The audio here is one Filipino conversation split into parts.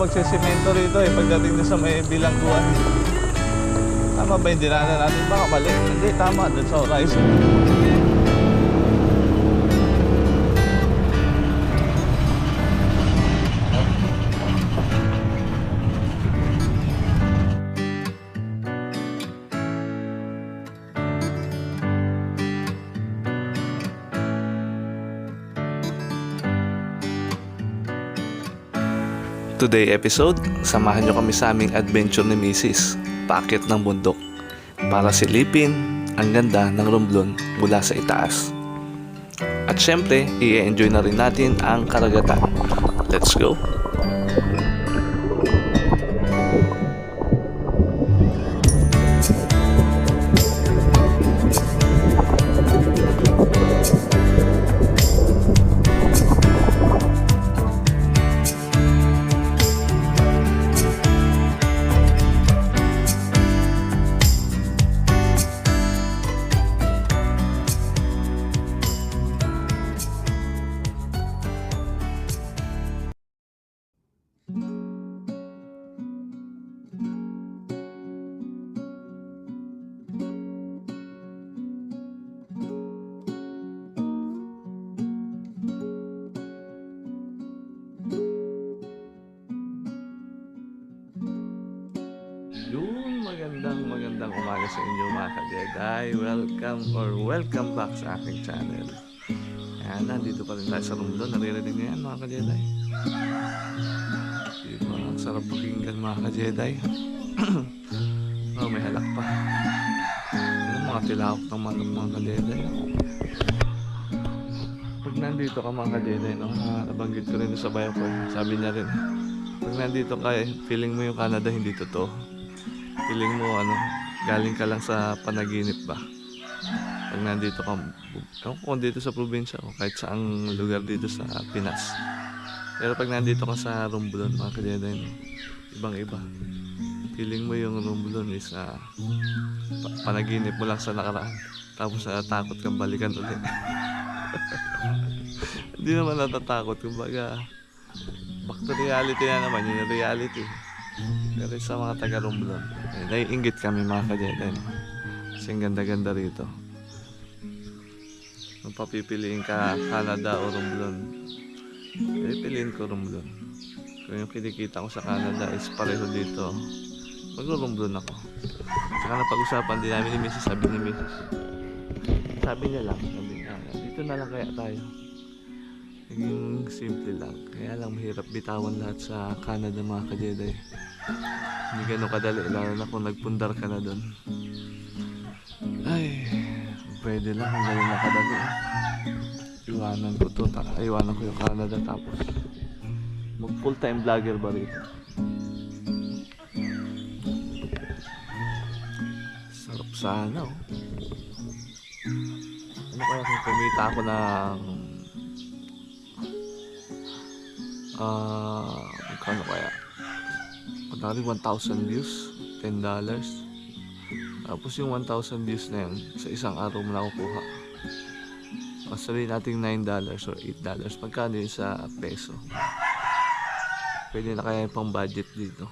magsisimento rito eh pagdating na sa may bilangguan. Tama ba yung dinaanan natin? Baka mali. Hindi, tama. Doon sa horizon. Today episode, samahan nyo kami sa aming adventure ni Mrs. Paakit ng bundok para silipin ang ganda ng Romblon mula sa itaas. At syempre, i-enjoy na rin natin ang karagatan. Let's go! Or welcome back sa aking channel. Ayan, nandito pa rin tayo sa room doon. Naririnig niyo yan mga kadeday. Diba, ang sarap pakinggan mga kadeday. oh, may halak pa. Yan, mga tilawak ng manok mga kadeday. Pag nandito ka mga kadeday, no, ah, nabanggit ko rin sa bayo ko. Sabi niya rin, pag nandito ka, eh, feeling mo yung Canada hindi totoo feeling mo ano, galing ka lang sa panaginip ba? Pag nandito ka, ewan ko dito sa probinsya o kahit saang lugar dito sa Pinas. Pero pag nandito ka sa Romblon, mga kadeday, no, ibang iba. Feeling mo yung Romblon is ah, pa- panaginip mo lang sa nakaraan. Tapos natatakot kang balikan ulit. Hindi naman natatakot. Kumbaga, back to reality na naman. Yun yung reality. Pero sa mga taga Romblon, eh, naiingit kami mga kajetan. Kasi ang ganda-ganda rito. Kung papipiliin ka Canada o Romblon, eh piliin ko Romblon. Kung yung kinikita ko sa Canada is pareho dito, magro-Romblon ako. Saka napag-usapan din namin ni Mrs. Sabi ni Mrs. Sabi niya lang, sabi niya, dito na lang kaya tayo. Naging simple lang. Kaya lang mahirap bitawan lahat sa Canada mga kajeday. Hindi ganun kadali, lalo na kung nagpundar ka na doon. Ay, pwede lang kung ganun na kadali. Iwanan ko to, ta- iwanan ko yung Canada tapos mag full time vlogger ba rito? Sarap sana oh. Ano kaya kung kumita ako ng Ah, magkano kaya? Kunwari 1,000 views, $10. Tapos yung 1,000 views na yun, sa isang araw mo na kukuha. O sabihin natin $9 or $8. Magkano yun sa peso? Pwede na kaya yung pang budget dito.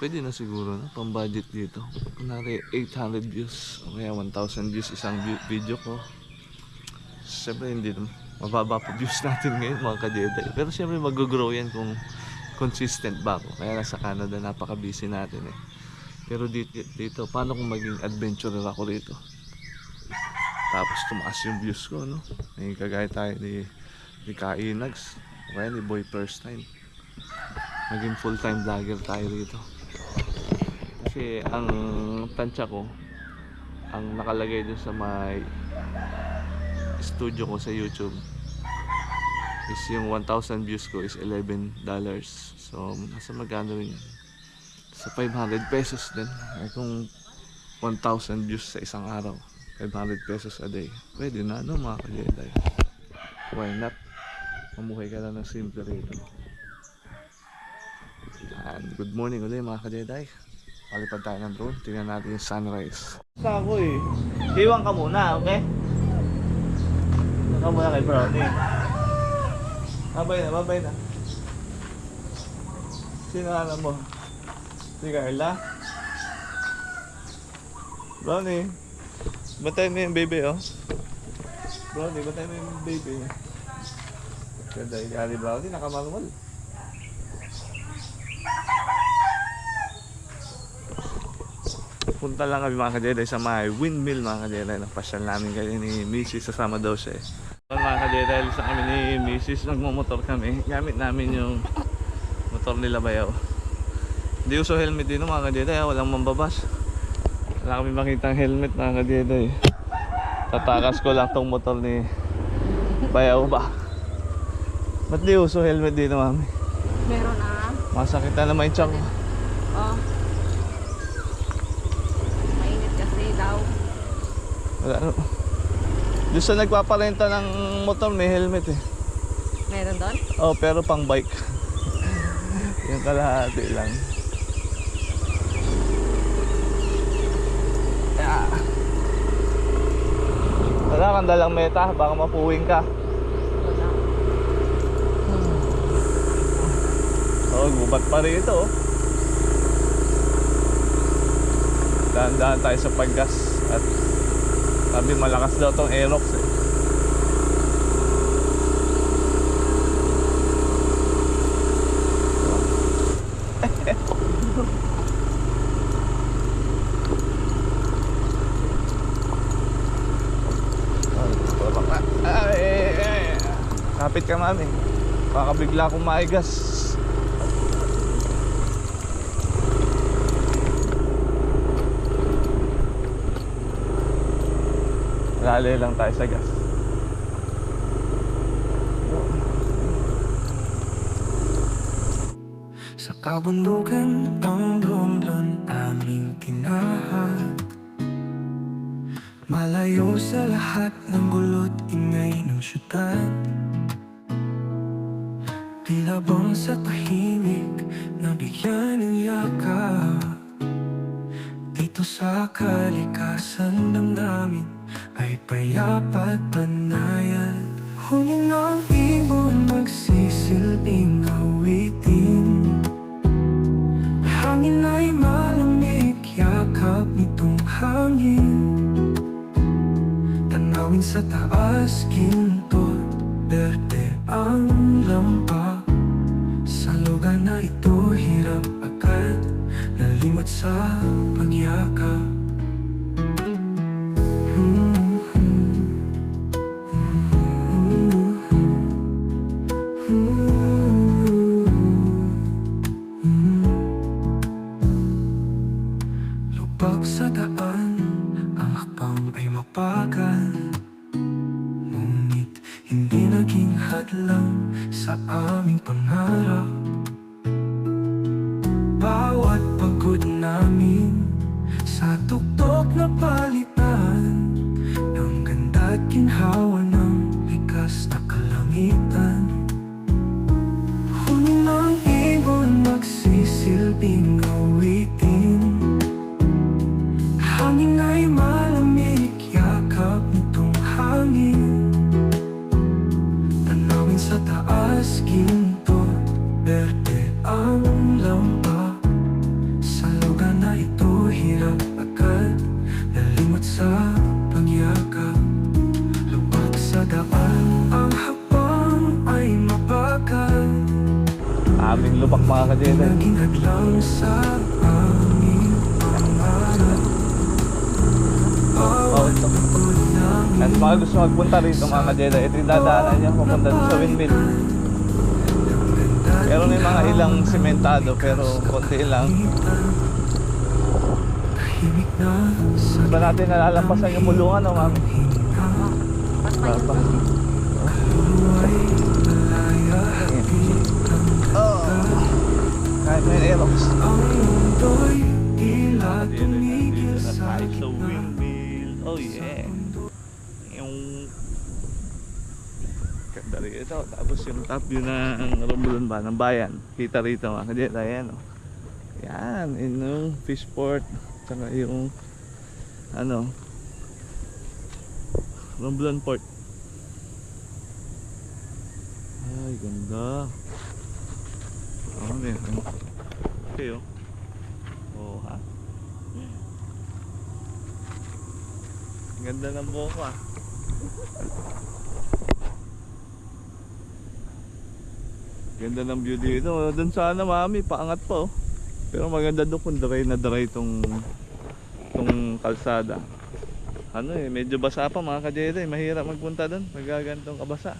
Pwede na siguro na pang budget dito. Kunwari 800 views o kaya 1,000 views isang vi- video ko. Siyempre hindi naman mababa po views natin ngayon mga ka-Jedi. Pero siyempre mag-grow yan kung consistent ba ako. Kaya nasa Canada napaka-busy natin eh. Pero dito, dito paano kung maging adventurer ako rito? Tapos tumaas yung views ko, no? May kagaya tayo ni, ni Kainags. Kaya ni Boy First Time. Maging full-time vlogger tayo rito. Kasi ang tansya ko, ang nakalagay dun sa may studio ko sa YouTube is yung 1,000 views ko is 11 dollars. So, nasa magkano rin yan? Sa 500 pesos din. Ay kung 1,000 views sa isang araw, 500 pesos a day. Pwede na, no mga kajeday? Why not? Mamuhay ka lang ng simple rito. And good morning ulit mga kajeday. Palipad tayo ng drone. Tingnan natin yung sunrise. Sa ako eh. Iwan ka muna, okay? Saka muna kay Brownie. Babay na, babay na. Sino alam mo? Si Carla? Brownie. Batay mo yung baby, oh. Brownie, batay mo yung baby. Ganda Gary Brownie, nakamarmal. Punta lang kami mga kajeday sa may windmill mga kajeday. Napasyal namin kayo ni Mrs. Sasama daw siya eh. Mga kajeday, na kami ni Mrs. Nagmumotor kami. Gamit namin yung motor nila bayaw. Hindi uso helmet din mga kajeday. ah. Walang mambabas. Wala kami makitang helmet mga kajeday. Tatakas ko lang tong motor ni bayaw ba. Ba't di uso helmet dito mami? Meron ah. Masakit na naman yung tiyan ko. Oh. Mainit kasi daw. Wala ano. Doon sa nagpaparenta ng motor may helmet eh. Meron doon? Oh, pero pang bike. yung kalahati lang. Wala kang dalang meta, baka mapuwing ka. Oh, gubat pa rin ito. oh. Dahan-dahan tayo sa paggas at sabi malakas daw tong Aerox eh. Ay, ay, ay. Kapit ka mami. Baka bigla akong maigas. Lalo lang tayo sa gas. Sa kabundukan ang lumlon aming tinahan Malayo sa lahat ng kalikasan ng namin ay payapat panayan. Huli ng ibon magsisilbing awitin. Hangin ay malamig, yakap nitong hangin. Tanawin sa taas, ginto, berde ang lampa. Sa lugar na ito, hirap agad Nalimot sa pagyakap hadlang sa aming pangarap. Bawat pagod namin sa tuktok na palitan Aming lupak mga kadete. Naging hadlang sa aming pangarap Oh, Bawat At mga gusto magpunta rito mga kadete, ito yung dadaanan niya papunta sa windmill. Pero may mga ilang sementado pero konti lang. Ba natin nalalampasan yung mulungan o mami? pa yun Oh. Kahit may aerox. Ang mundo'y tila tumigil sa gitna. Oh yeah. Yung ganda rito. Tapos yung top view ng Romblon ba ng bayan. Kita rito mga kadete. Ayan oh. Yan. Yun yung fishport. Tsaka yung ano Romblon Port. Ay, ganda. Oh, meron. laki oh. Oo ha. Ang Ganda ng buhok ah. Ganda ng view dito. Doon sana mami, paangat pa oh. Pero maganda doon kung dry na dry itong itong kalsada. Ano eh, medyo basa pa mga kajede. Mahirap magpunta doon. Magagantong kabasa.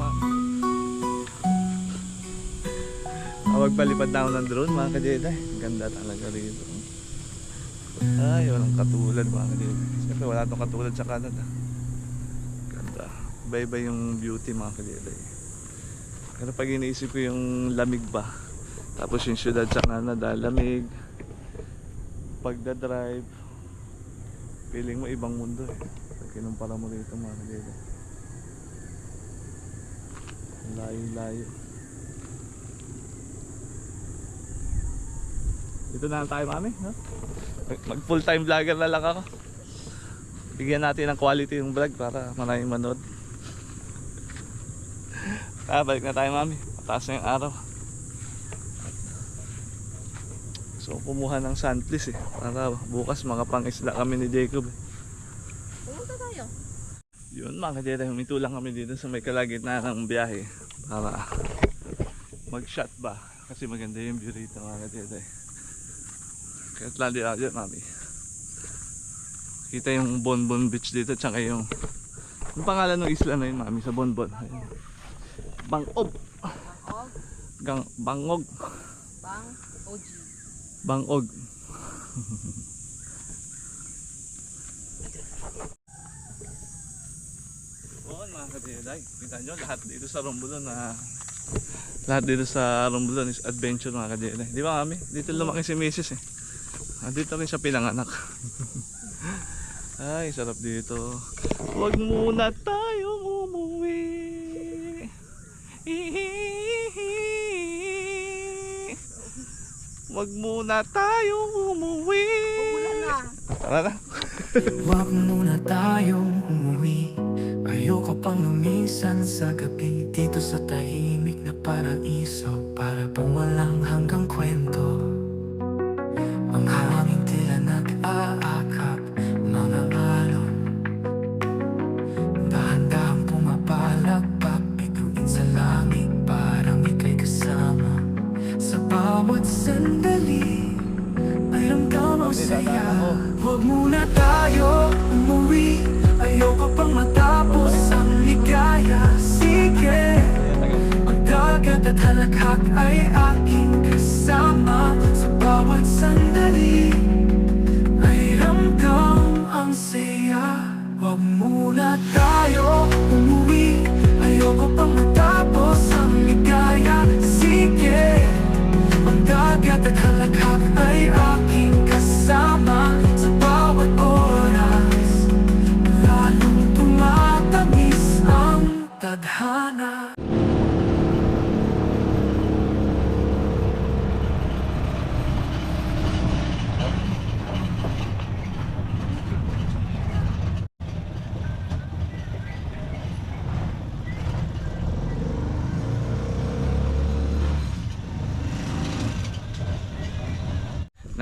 Makingitim ako ma. Tawag palipad na ako ng drone mga kajede. Ganda talaga rito. Ay, walang katulad mga kajede. Siyempre wala tong katulad sa Canada. Ganda. Iba-iba yung beauty mga kajede. Pero pag iniisip ko yung lamig ba, tapos yung syudad sa Canada, lamig, pagdadrive, feeling mo ibang mundo eh. Pag kinumpara mo rito mga kajede. Ang Layo-layo. Dito na lang tayo mami, no? Mag- full time vlogger na lang ako. Bigyan natin ng quality yung vlog para maraming manood. Ah, balik na tayo mami. Mataas na yung araw. So kumuha ng sandlis eh. Para bukas mga pang-isda kami ni Jacob eh. Pumunta tayo. Yun mga kadeta, huminto lang kami dito sa may kalagitnaan ng biyahe para mag-shot ba kasi maganda yung view rito mga kadeta eh. Kahit landi ako dyan mami. Kita yung Bonbon Beach dito tsaka yung yung pangalan ng isla na yun mami sa Bonbon. Ayun. Bangob. Bangog. Gang, bangog. Bang. OG. Bangog. Mga kadiday, kita nyo lahat dito sa Romblon na lahat dito sa Romblon is adventure mga kadiday. Di ba kami? Dito lumaki si Mrs. eh. Nandito rin siya pinanganak. Ay, sarap dito. Huwag muna tayong umuwi. Huwag muna tayong umuwi. Tara na. Huwag muna tayong umuwi Ayoko pang lumisan sa gabi Dito sa tahimik na paraiso Para bang walang hanggang kwento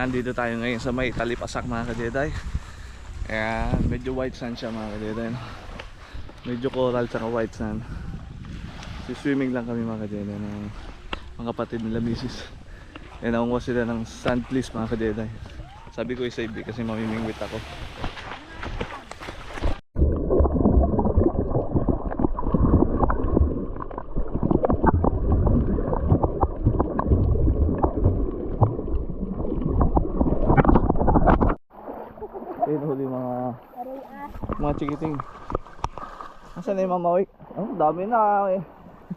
Nandito tayo ngayon sa may talipasak mga kadeday. Kaya medyo white sand siya mga kadeday. no? Medyo coral tsaka white sand. Si swimming lang kami mga kadeday ng mga kapatid nila misis. Kaya nakunguha sila ng sand please mga kadeday. Sabi ko isa ibi kasi mamimingwit ako. Chikiting. Nasaan na yung mamawik? Oh, dami na eh.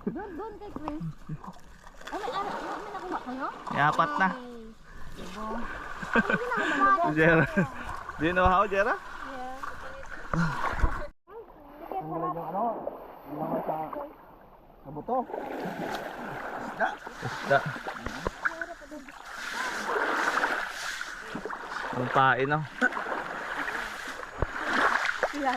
Doon, doon kay Chris. Ano, ano, ano, may nakuha kayo? Yapat na. Jera. Di na ako, Jera? Ang galing yung ano, yung mga sa kabuto. Isda. Isda. Ang pain, no? Swimming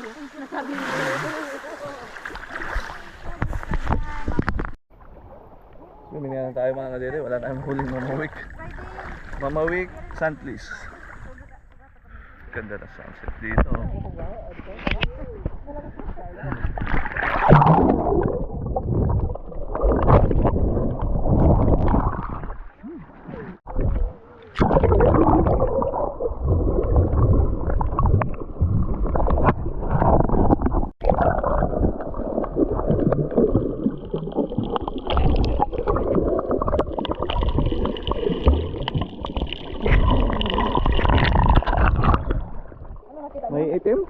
na lang tayo mga kadiri. Wala tayong huling mamawik. Mamawik, sun please. Ganda na sunset dito. May itim?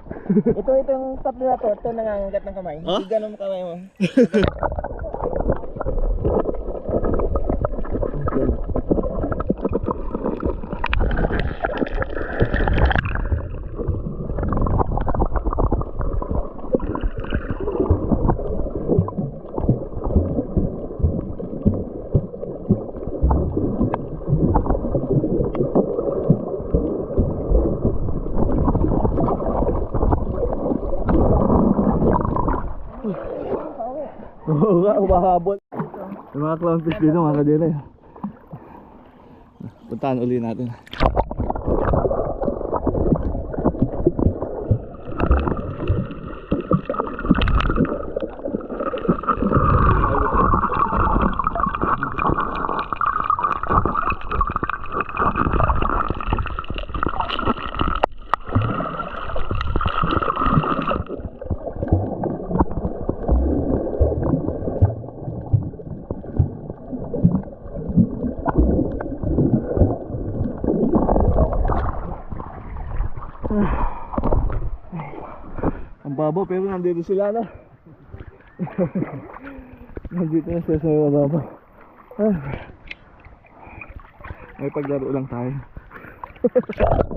Ito, ito yung tatlo na to. Ito nangangagat ng kamay. Huh? Hindi ganun kamay mo. Oo nga, umahabol. Yung mga clownfish dito mga kadiri. Puntahan uli natin. Ang babaw pero nandito sila na. nandito na sila sa may babaw. Ah. May paglaro lang tayo.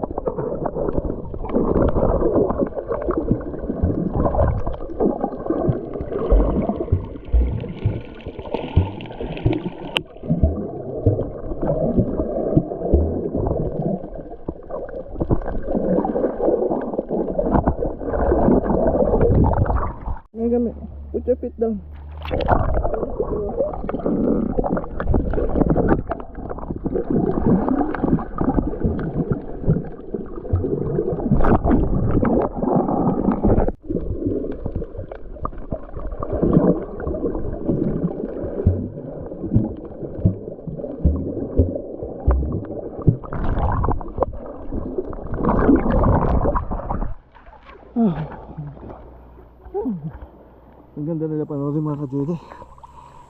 May gamit. Put your feet down. Ang ganda nila panoorin mga kajede.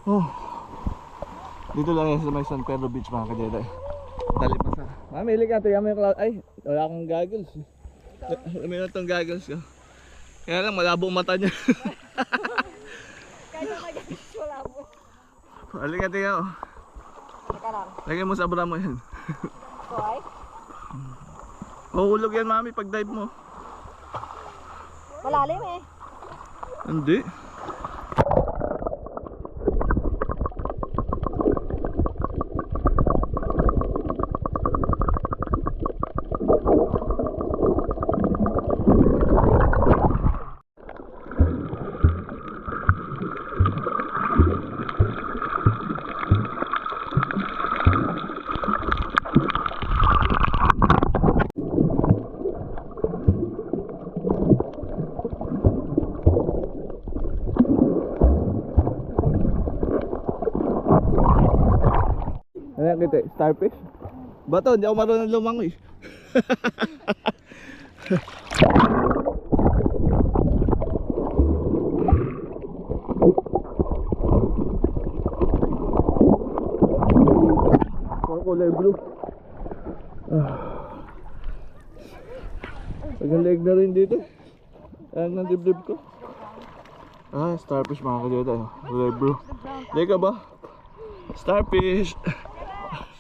Ah. Dito lang yan sa may San Pedro Beach mga kajede. Dali pa sa... Mami, hilig ka. Tiyan mo yung cloud. Ay, wala akong goggles. May na itong goggles ko. Kaya lang, malabo ang mata niya. Kaya. Halika, tiyan mo. Teka lang. Lagyan mo sa bra mo yan. So, ay? Mahuhulog yan, mami, pag dive mo. Malalim eh. Hindi. Ano kita? Starfish? Bato, hindi ako marunong lumangoy. Parang kulay blue. Ah. Tagang leg na rin dito. Ayan ng dibdib ko. Ah, starfish mga kadyote. Kulay blue. Lega ba? Starfish!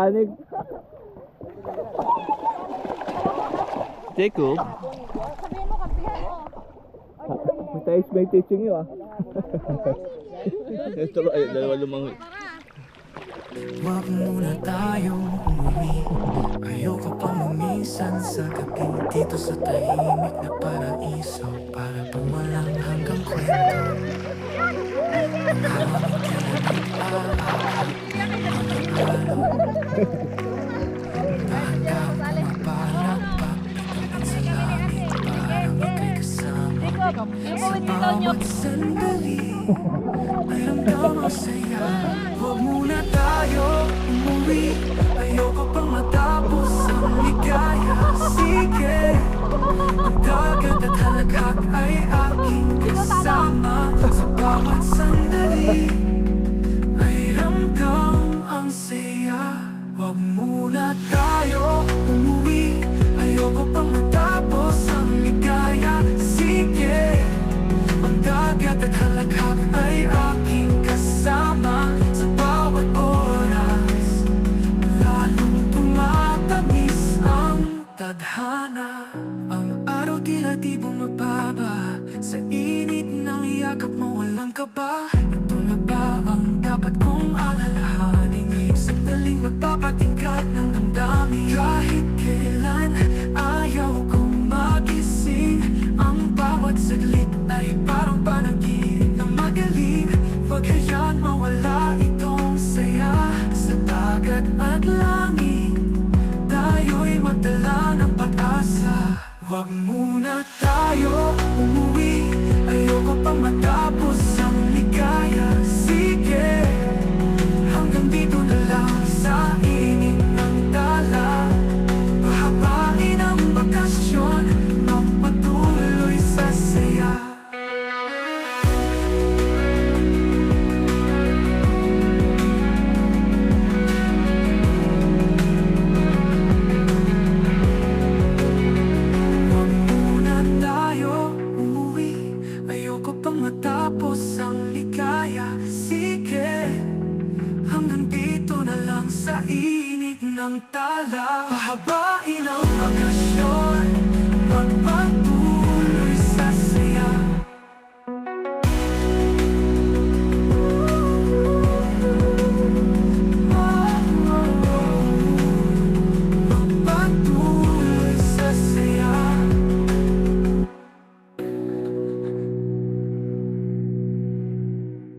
Panic. Jacob, Sabihin mo, kampihan mo. may tayo may teaching you ah. Ito ba, ay, dalawa lumangoy. Huwag muna tayong umuwi Ayoko pang umisan sa gabi Dito sa tahimik na paraiso Para pang walang hanggang kwento Ang hangin Dahan-dahan bawat sandali Ay ramdam ang saya Huwag muna tayo. Umuwi Ayoko pang matapos ang ligaya Sige. Dagat at halaghak ay aking kasama. Sa bawat sandali ang saya Huwag muna tayo umuwi. Ayoko pang matapos ang ligaya. Sige ang dagat at halaghak ay aking kasama. Sa bawat oras Lalong tumatamis ang tadhana. Ang araw tila di bumababa. Sa init ng yakap mo walang kaba. Ito na ba ang dapat kong alalahanin Sandaling magpapatingkat ng damdamin. Kahit kailan ayaw kong magising. Ang bawat saglit ay parang panaginip na magaling. Wag hayaan mawala itong saya Sa dagat at langit. Tayo'y magdala ng pag-asa. Huwag muna